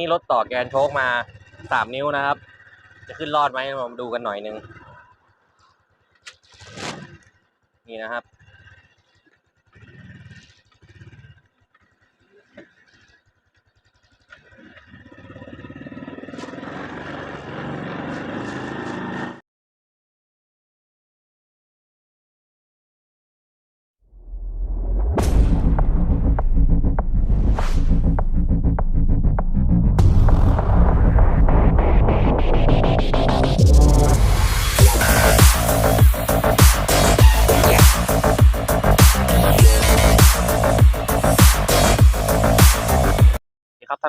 นี้รถต่อแกนโชคมาสามนิ้วนะครับ จะขึ้นรอดไหมมาดูกันหน่อยนึง นี่นะครับ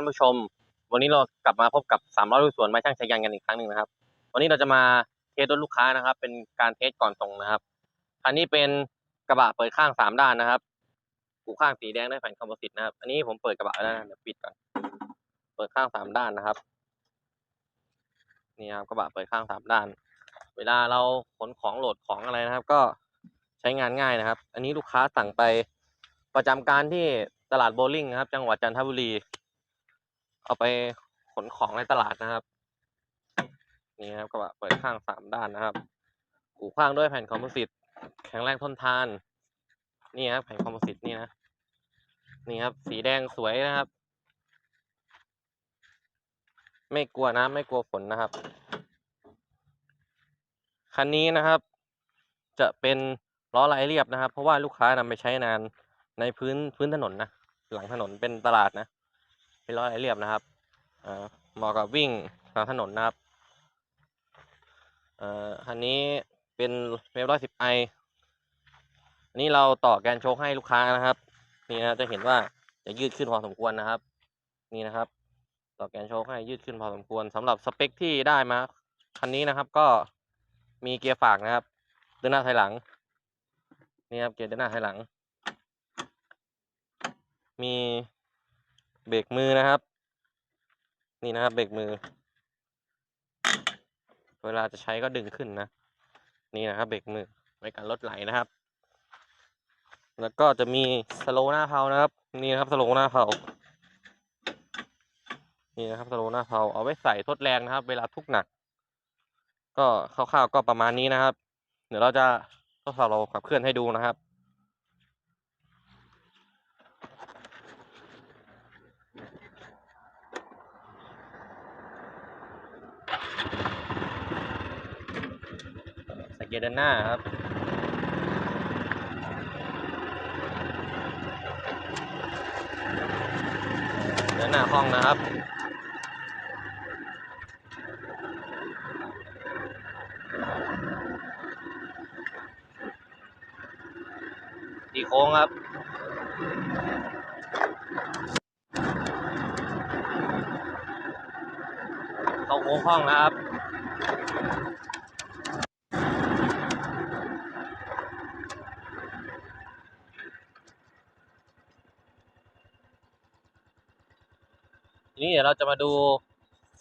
านผู้ชม วันนี้เรากลับมาพบกับสามร้อยลุยสวนไม้ช่างชายันกันอีกครั้งหนึ่งนะครับ วันนี้เราจะมาเทสรถลูกค้านะครับ เป็นการเทสก่อนส่งนะครับคันนี้เป็นกระบะเปิดข้างสามด้านนะครับหูข้างสีแดงด้วยแผ่นคอมโพสิตนะครับ อันนี้ผมเปิดกระบะแล้วนะเดี๋ยวปิดก่อนเปิดข้างสามด้านนะครับนี่ครับกระบะเปิดข้างสามด้าน เวลาเราขนของโหลดของอะไรนะครับ ก็ใช้งานง่ายนะครับ อันนี้ลูกค้าสั่งไปประจำการที่ตลาดโบลิ่งนะครับ จังหวัดจันทบุรี เอาไปขนของในตลาดนะครับ นี่ครับกระบะเปิดข้างสามด้านนะครับหูข้างด้วยแผ่นคอมโพสิตแข็งแรงทนทาน นี่ครับแผ่นคอมโพสิตนี่นะนี่ครับ สีแดงสวยนะครับ ไม่กลัวน้ำไม่กลัวฝนนะครับ คันนี้นะครับ จะเป็นล้อลายเรียบนะครับ เพราะว่าลูกค้านำไปใช้นานในพื้นพื้นถนนนะ หลังถนนเป็นตลาดนะ เป็นล้อลายเรียบนะครับเหมาะกับวิ่งทางถนนนะครับอันนี้เป็นเวฟร้อยสิบไออันนี้เราต่อแกนโชคให้ลูกค้านะครับ นี่นะจะเห็นว่าจะยืดขึ้นพอสมควรนะครับ นี่นะครับ ต่อแกนโชคให้ยืดขึ้นพอสมควรสำหรับสเปคที่ได้มาคันนี้นะครับก็มีเกียร์ฝากนะครับเดินหน้าถอยหลัง นี่ครับเกียร์เดินหน้าถอยหลัง มี เบรกมือนะครับ นี่นะครับเบรกมือ เวลาจะใช้ก็ดึงขึ้นนะ นี่นะครับเบรกมือไว้กันรถไหลนะครับ แล้วก็จะมีสโลว์หน้าเพานะครับ นี่นะครับสโลว์หน้าเพานี่นะครับสโลว์หน้าเพาเอาไว้ใส่ทดแรงนะครับ เวลาทุกหนัก ก็คร่าวๆก็ประมาณนี้นะครับ เดี๋ยวเราจะทดสอบเราขับเคลื่อนให้ดูนะครับ เกียร์ด้านหน้าครับเดินหน้าห้องนะครับตีโค้งครับเข้าโค้งห้องนะครับ ดี๋ยวเราจะมาดู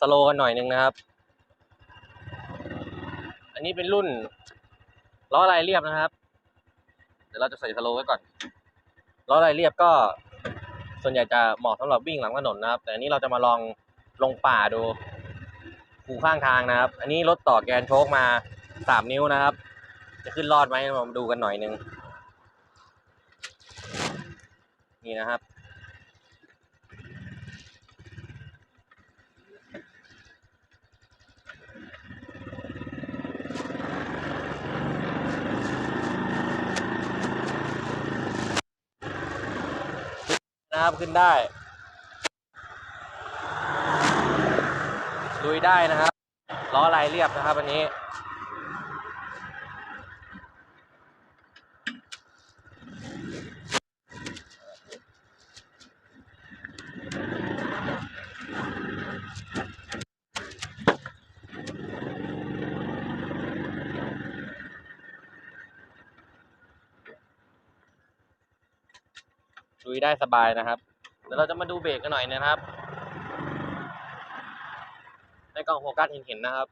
สโลกันหน่อยหนึ่งนะครับ อันนี้เป็นรุ่นล้อลายเรียบนะครับ เดี๋ยวเราจะใส่สโลไว้ก่อนล้อลายเรียบก็ ส่วนใหญ่จะเหมาะสำหรับวิ่งหลังถนนนะครับ แต่อันนี้เราจะมาลองลงป่าดูคูข้างทางนะครับ อันนี้รถต่อแกนโชคมาสามนิ้วนะครับ จะขึ้นรอดไหมมาดูกันหน่อยหนึงนี่นะครับ นะครับขึ้นได้ ลุยได้นะครับล้อลายเรียบนะครับอันนี้ ลุยได้สบายนะครับ เดี๋ยวเราจะมาดูเบรกกันหน่อยนะครับ ในกล้องโฟกัสเห็นๆนนะครับ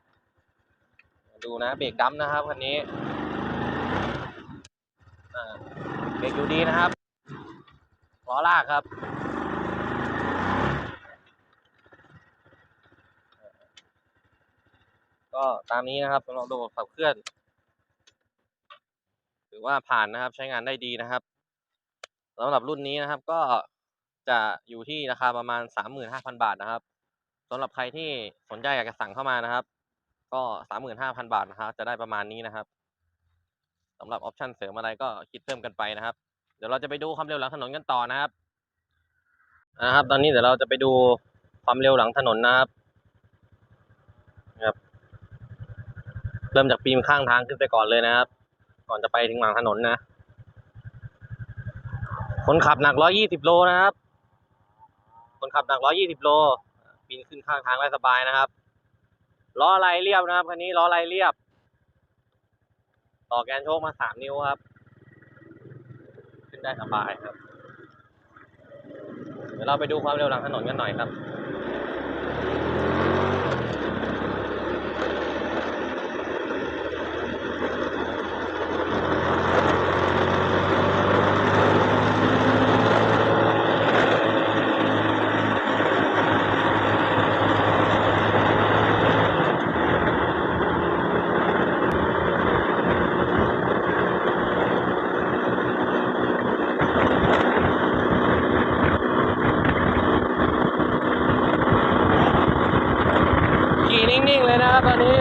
ดูนะเบรกดั้มนะครับคันนี้เบรกอยู่ดีนะครับล้อลากครับก็ตามนี้นะครับสำหรับระบบขับเคลื่อน ถือว่าผ่านนะครับใช้งานได้ดีนะครับ สำหรับรุ่นนี้นะครับก็จะอยู่ที่ราคาประมาณสามหมื่นห้าพันบาทนะครับสำหรับใครที่สนใจอยากจะสั่งเข้ามานะครับ ก็สามหมื่นห้าพันบาทนะครับ จะได้ประมาณนี้นะครับสำหรับออปชันเสริมอะไรก็คิดเพิ่มกันไปนะครับ เดี๋ยวเราจะไปดูความเร็วหลังถนนกันต่อนะครับนะครับ ตอนนี้เดี๋ยวเราจะไปดูความเร็วหลังถนนนะครับครับ เริ่มจากปีมข้างทางขึ้นไปก่อนเลยนะครับ ก่อนจะไปถึงหลังถนนนะ คนขับหนักร้อยี่สิบโลนะครับ คนขับหนักร้อยี่สิบโลปีนขึ้นข้างทางได้สบายนะครับ ล้อลายเรียบนะครับคันนี้ล้อลายเรียบ ต่อแกนโชคมาสามนิ้วครับ ขึ้นได้สบายครับ เดี๋ยวเราไปดูความเร็วหลังถนนกันหน่อยครับ ขี่นิ่ง ๆ เลยนะครับตอนนี้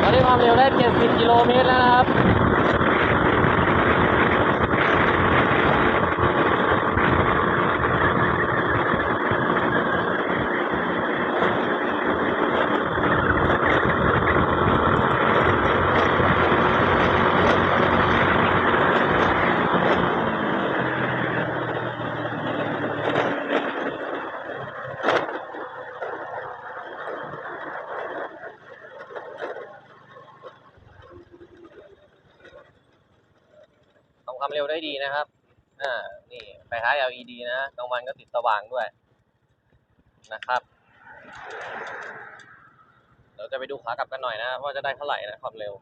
ตอนนี้ความเร็วได้ 70 กิโลเมตรแล้วนะครับ ทำความเร็วได้ดีนะครับ อ่า นี่ไฟท้าย LED นะกลางวันก็ติดสว่างด้วยนะครับ เราจะไปดูขากลับกันหน่อยนะ ว่าจะได้เท่าไหร่นะความเร็ว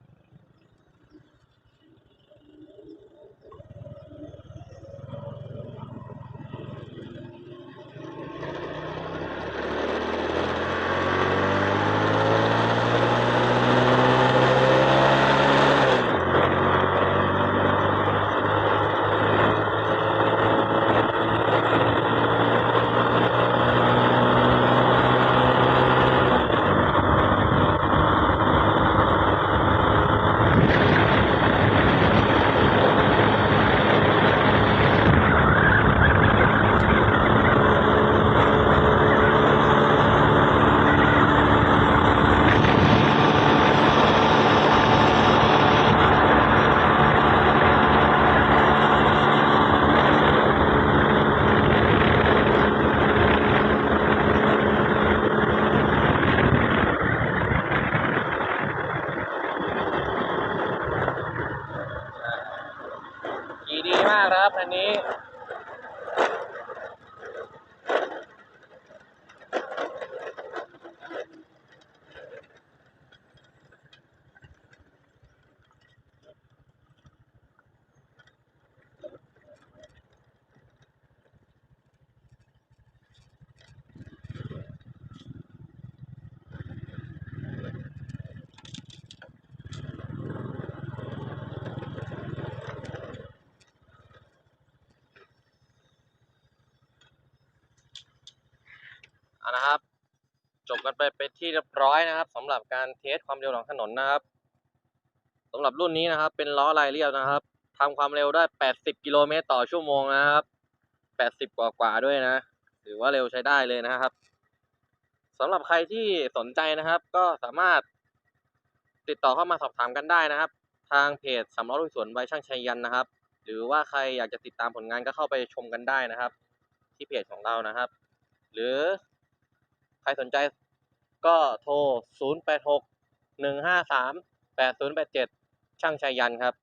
นะครับ จบกันไปเป็นที่เรียบร้อยนะครับสำหรับการเทสความเร็วหลังถนนนะครับสำหรับรุ่นนี้นะครับ เป็นล้อลายเรียบนะครับทำความเร็วได้ 80 กิโลเมตรต่อชั่วโมงนะครับ 80 กว่ากว่าๆด้วยนะถือว่าเร็วใช้ได้เลยนะครับสำหรับใครที่สนใจนะครับ ก็สามารถติดต่อเข้ามาสอบถามกันได้นะครับ ทางเพจสำล้อลุยสวนใบช่างชัยยันนะครับ หรือว่าใครอยากจะติดตามผลงานก็เข้าไปชมกันได้นะครับ ที่เพจของเรานะครับ หรือ ใครสนใจก็โทร 0 8 6 1 5 3 8 0 8 7 ช่างชัยยันครับ